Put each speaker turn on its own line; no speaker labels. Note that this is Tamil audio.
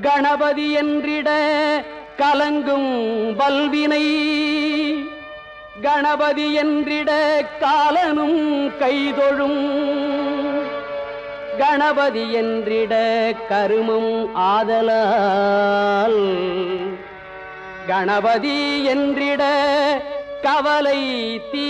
கணபதி என்றிட கலங்கும் வல்வினை. கணபதி என்றிட காலனும் கைதொழும். கணபதி என்றிட கருமம் ஆதலால். கணபதி என்றிட கவலை தீ